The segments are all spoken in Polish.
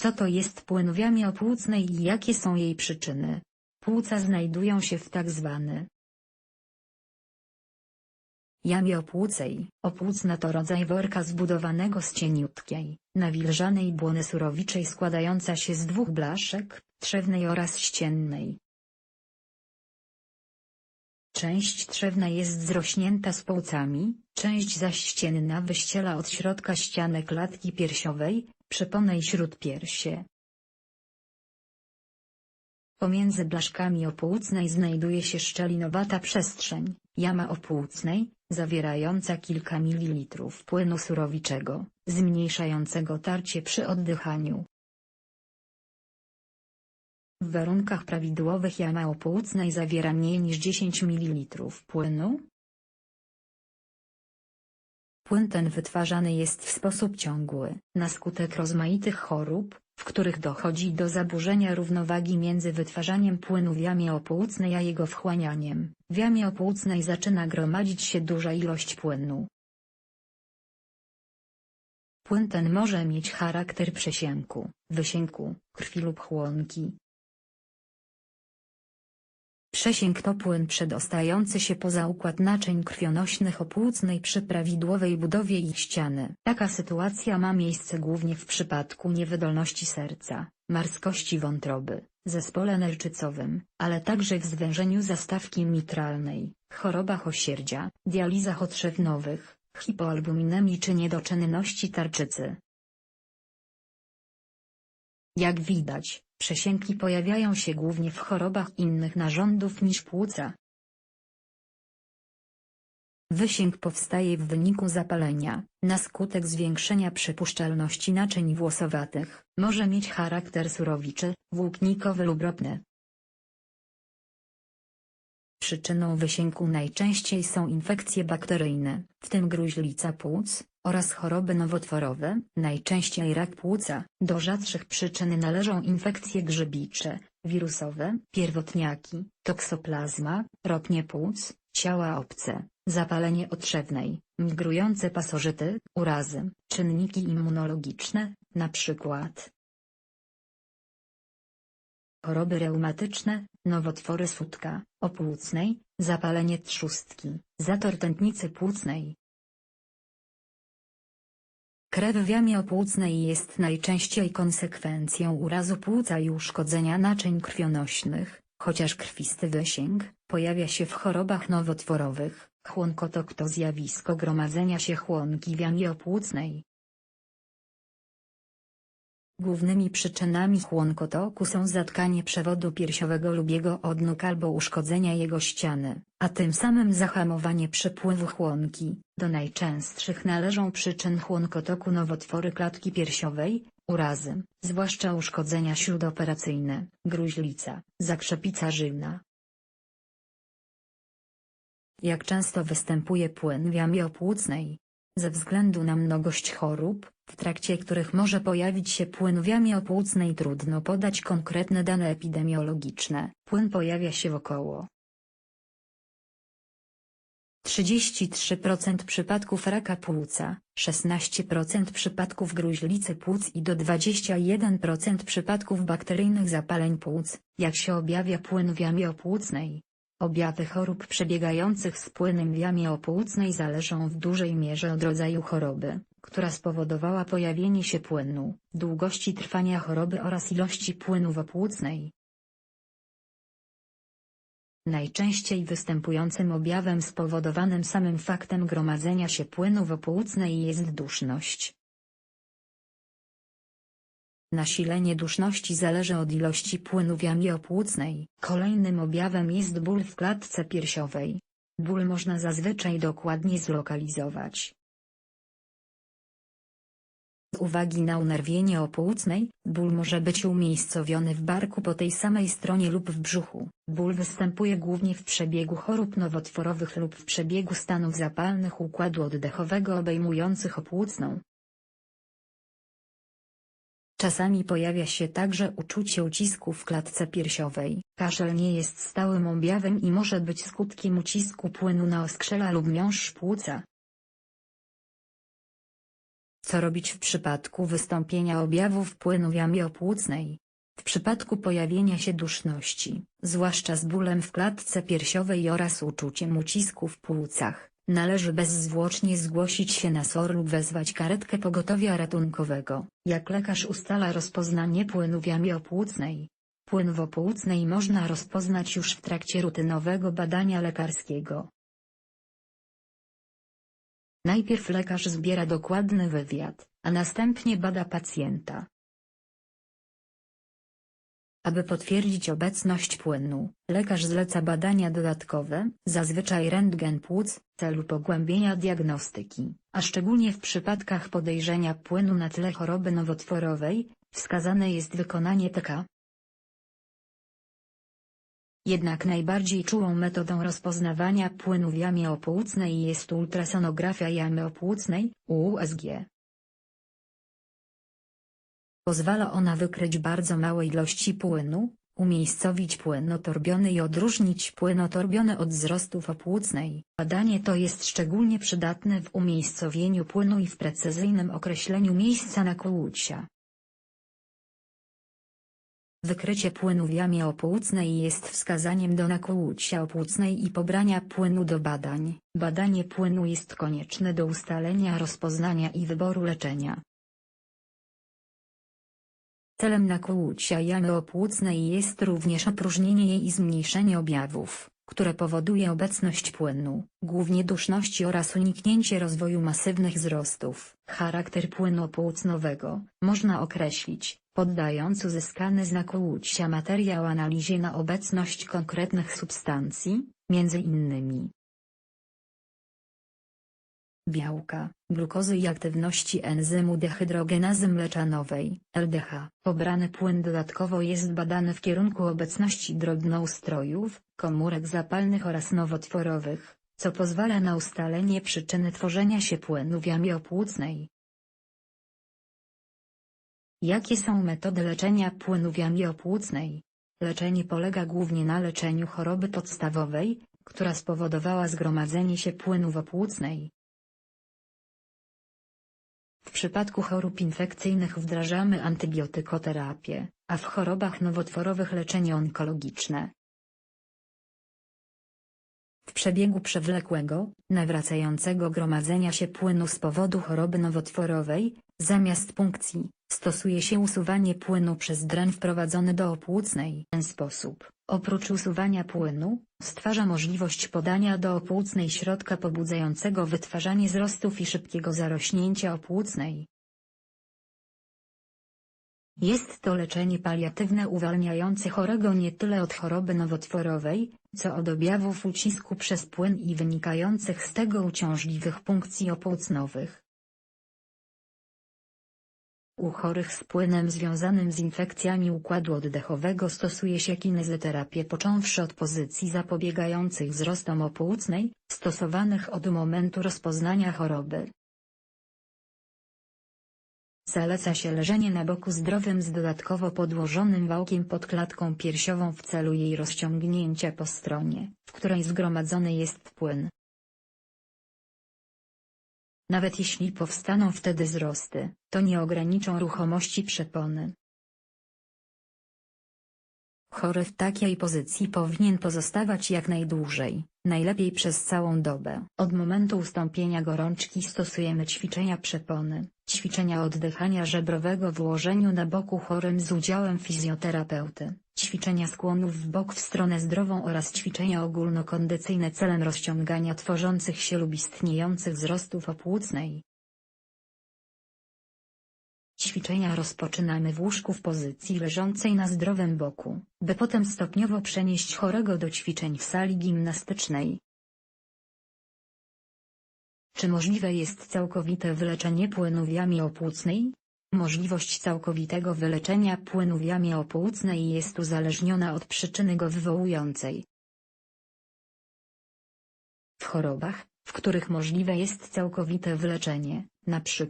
Co to jest płyn opłucnej i jakie są jej przyczyny? Płuca znajdują się w tak zwany jamie opłucej. Opłucna to rodzaj worka zbudowanego z cieniutkiej, nawilżanej błony surowiczej składająca się z dwóch blaszek, trzewnej oraz ściennej. Część trzewna jest zrośnięta z płucami, część zaś ścienna wyściela od środka ścianę klatki piersiowej, przepony i śródpiersie. Pomiędzy blaszkami opłucnej znajduje się szczelinowata przestrzeń, jama opłucnej, zawierająca kilka mililitrów płynu surowiczego, zmniejszającego tarcie przy oddychaniu. W warunkach prawidłowych jama opłucnej zawiera mniej niż 10 ml płynu. Płyn ten wytwarzany jest w sposób ciągły, na skutek rozmaitych chorób, w których dochodzi do zaburzenia równowagi między wytwarzaniem płynu w jamie opłucnej a jego wchłanianiem. W jamie opłucnej zaczyna gromadzić się duża ilość płynu. Płyn ten może mieć charakter przesięku, wysięku, krwi lub chłonki, Przesięg to płyn przedostający się poza układ naczyń krwionośnych opłucnej przy prawidłowej budowie ich ściany. Taka sytuacja ma miejsce głównie w przypadku niewydolności serca, marskości wątroby, zespole nerczycowym, ale także w zwężeniu zastawki mitralnej, chorobach osierdzia, dializach otrzewnowych, hipoalbuminemii czy niedoczynności tarczycy. Jak widać, Przesięki pojawiają się głównie w chorobach innych narządów niż płuca. Wysięg powstaje w wyniku zapalenia, na skutek zwiększenia przepuszczalności naczyń włosowatych, może mieć charakter surowiczy, włóknikowy lub ropny. Przyczyną wysięku najczęściej są infekcje bakteryjne, w tym gruźlica płuc, oraz choroby nowotworowe, najczęściej rak płuca. Do rzadszych przyczyn należą infekcje grzybicze, wirusowe, pierwotniaki, toksoplazma, ropnie płuc, ciała obce, zapalenie otrzewnej, migrujące pasożyty, urazy, czynniki immunologiczne, np. choroby reumatyczne, nowotwory sutka, opłucnej, zapalenie trzustki, zator tętnicy płucnej, Krew w jamie opłucnej jest najczęściej konsekwencją urazu płuca i uszkodzenia naczyń krwionośnych, chociaż krwisty wysięg pojawia się w chorobach nowotworowych. Chłonkotok to zjawisko gromadzenia się chłonki w jamie opłucnej. Głównymi przyczynami chłonkotoku są zatkanie przewodu piersiowego lub jego odnóg albo uszkodzenia jego ściany, a tym samym zahamowanie przepływu chłonki. Do najczęstszych należą przyczyn chłonkotoku nowotwory klatki piersiowej, urazy, zwłaszcza uszkodzenia śródoperacyjne, gruźlica, zakrzepica żylna. Jak często występuje płyn w jamie opłucnej? Ze względu na mnogość chorób, w trakcie których może pojawić się płyn w jamie opłucnej trudno podać konkretne dane epidemiologiczne. Płyn pojawia się w około 33% przypadków raka płuca, 16% przypadków gruźlicy płuc i do 21% przypadków bakteryjnych zapaleń płuc, jak się objawia płyn w jamie opłucnej. Objawy chorób przebiegających z płynem w jamie opłucnej zależą w dużej mierze od rodzaju choroby, która spowodowała pojawienie się płynu, długości trwania choroby oraz ilości płynu w opłucnej. Najczęściej występującym objawem spowodowanym samym faktem gromadzenia się płynu w opłucnej jest duszność. Nasilenie duszności zależy od ilości płynu w jamie opłucnej. Kolejnym objawem jest ból w klatce piersiowej. Ból można zazwyczaj dokładnie zlokalizować. Z uwagi na unerwienie opłucnej, ból może być umiejscowiony w barku po tej samej stronie lub w brzuchu. Ból występuje głównie w przebiegu chorób nowotworowych lub w przebiegu stanów zapalnych układu oddechowego obejmujących opłucną. Czasami pojawia się także uczucie ucisku w klatce piersiowej. Kaszel nie jest stałym objawem i może być skutkiem ucisku płynu na oskrzela lub miąższ płuca. Co robić w przypadku wystąpienia objawów płynu jamie opłucnej? W przypadku pojawienia się duszności, zwłaszcza z bólem w klatce piersiowej oraz uczuciem ucisku w płucach, należy bezzwłocznie zgłosić się na SOR lub wezwać karetkę pogotowia ratunkowego. Jak lekarz ustala rozpoznanie płynu w jamie opłucnej? Płyn w opłucnej można rozpoznać już w trakcie rutynowego badania lekarskiego. Najpierw lekarz zbiera dokładny wywiad, a następnie bada pacjenta. Aby potwierdzić obecność płynu, lekarz zleca badania dodatkowe, zazwyczaj rentgen płuc, w celu pogłębienia diagnostyki, a szczególnie w przypadkach podejrzenia płynu na tle choroby nowotworowej, wskazane jest wykonanie TK. Jednak najbardziej czułą metodą rozpoznawania płynu w jamie opłucnej jest ultrasonografia jamy opłucnej, USG. Pozwala ona wykryć bardzo małe ilości płynu, umiejscowić płyn otorbiony i odróżnić płyn otorbiony od wzrostów opłucnej. Badanie to jest szczególnie przydatne w umiejscowieniu płynu i w precyzyjnym określeniu miejsca nakłucia. Wykrycie płynu w jamie opłucnej jest wskazaniem do nakłucia opłucnej i pobrania płynu do badań. Badanie płynu jest konieczne do ustalenia rozpoznania i wyboru leczenia. Celem nakłucia jamy opłucnej jest również opróżnienie jej i zmniejszenie objawów, które powoduje obecność płynu, głównie duszności oraz uniknięcie rozwoju masywnych wzrostów. Charakter płynu opłucnowego można określić, poddając uzyskany z nakłucia materiał analizie na obecność konkretnych substancji, między innymi białka, glukozy i aktywności enzymu dehydrogenazy mleczanowej, LDH. Pobrany płyn dodatkowo jest badany w kierunku obecności drobnoustrojów, komórek zapalnych oraz nowotworowych, co pozwala na ustalenie przyczyny tworzenia się płynu w jamie opłucnej. Jakie są metody leczenia płynu w jamie opłucnej? Leczenie polega głównie na leczeniu choroby podstawowej, która spowodowała zgromadzenie się płynu w opłucnej. W przypadku chorób infekcyjnych wdrażamy antybiotykoterapię, a w chorobach nowotworowych leczenie onkologiczne. W przebiegu przewlekłego, nawracającego gromadzenia się płynu z powodu choroby nowotworowej, zamiast punkcji, stosuje się usuwanie płynu przez dren wprowadzony do opłucnej. W ten sposób, oprócz usuwania płynu, stwarza możliwość podania do opłucnej środka pobudzającego wytwarzanie wzrostów i szybkiego zarośnięcia opłucnej. Jest to leczenie paliatywne uwalniające chorego nie tyle od choroby nowotworowej, co od objawów ucisku przez płyn i wynikających z tego uciążliwych punkcji opłucnowych. U chorych z płynem związanym z infekcjami układu oddechowego stosuje się kinezoterapię począwszy od pozycji zapobiegających wzrostom opłucnej, stosowanych od momentu rozpoznania choroby. Zaleca się leżenie na boku zdrowym z dodatkowo podłożonym wałkiem pod klatką piersiową w celu jej rozciągnięcia po stronie, w której zgromadzony jest płyn. Nawet jeśli powstaną wtedy wzrosty, to nie ograniczą ruchomości przepony. Chory w takiej pozycji powinien pozostawać jak najdłużej, najlepiej przez całą dobę. Od momentu ustąpienia gorączki stosujemy ćwiczenia przepony, ćwiczenia oddychania żebrowego w ułożeniu na boku chorym z udziałem fizjoterapeuty, ćwiczenia skłonów w bok w stronę zdrową oraz ćwiczenia ogólnokondycyjne celem rozciągania tworzących się lub istniejących wzrostów opłucnej. Ćwiczenia rozpoczynamy w łóżku w pozycji leżącej na zdrowym boku, by potem stopniowo przenieść chorego do ćwiczeń w sali gimnastycznej. Czy możliwe jest całkowite wyleczenie płynu w jamie opłucnej? Możliwość całkowitego wyleczenia płynu w jamie opłucnej jest uzależniona od przyczyny go wywołującej. W chorobach, w których możliwe jest całkowite wyleczenie, np.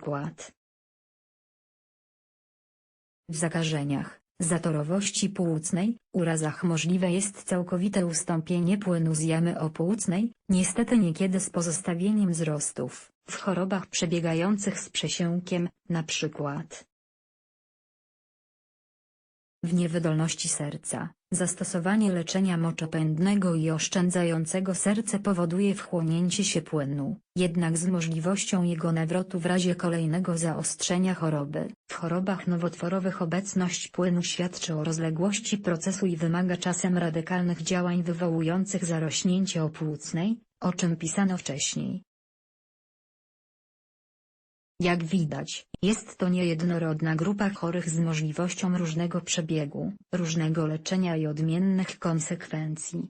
w zakażeniach, zatorowości płucnej, urazach możliwe jest całkowite ustąpienie płynu z jamy opłucnej, niestety niekiedy z pozostawieniem wzrostów, w chorobach przebiegających z przesiąkiem, np. W niewydolności serca, zastosowanie leczenia moczopędnego i oszczędzającego serce powoduje wchłonięcie się płynu, jednak z możliwością jego nawrotu w razie kolejnego zaostrzenia choroby. W chorobach nowotworowych obecność płynu świadczy o rozległości procesu i wymaga czasem radykalnych działań wywołujących zarośnięcie opłucnej, o czym pisano wcześniej. Jak widać, jest to niejednorodna grupa chorych z możliwością różnego przebiegu, różnego leczenia i odmiennych konsekwencji.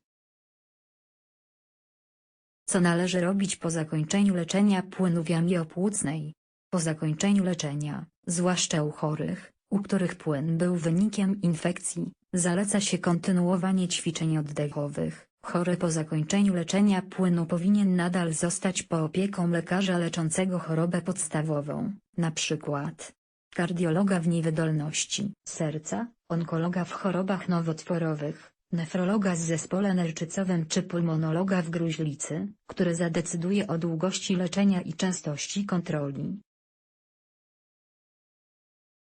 Co należy robić po zakończeniu leczenia płynu jamie opłucnej? Po zakończeniu leczenia, zwłaszcza u chorych, u których płyn był wynikiem infekcji, zaleca się kontynuowanie ćwiczeń oddechowych. Chory po zakończeniu leczenia płynu powinien nadal zostać po opieką lekarza leczącego chorobę podstawową, np. kardiologa w niewydolności serca, onkologa w chorobach nowotworowych, nefrologa z zespole nerczycowym czy pulmonologa w gruźlicy, który zadecyduje o długości leczenia i częstości kontroli.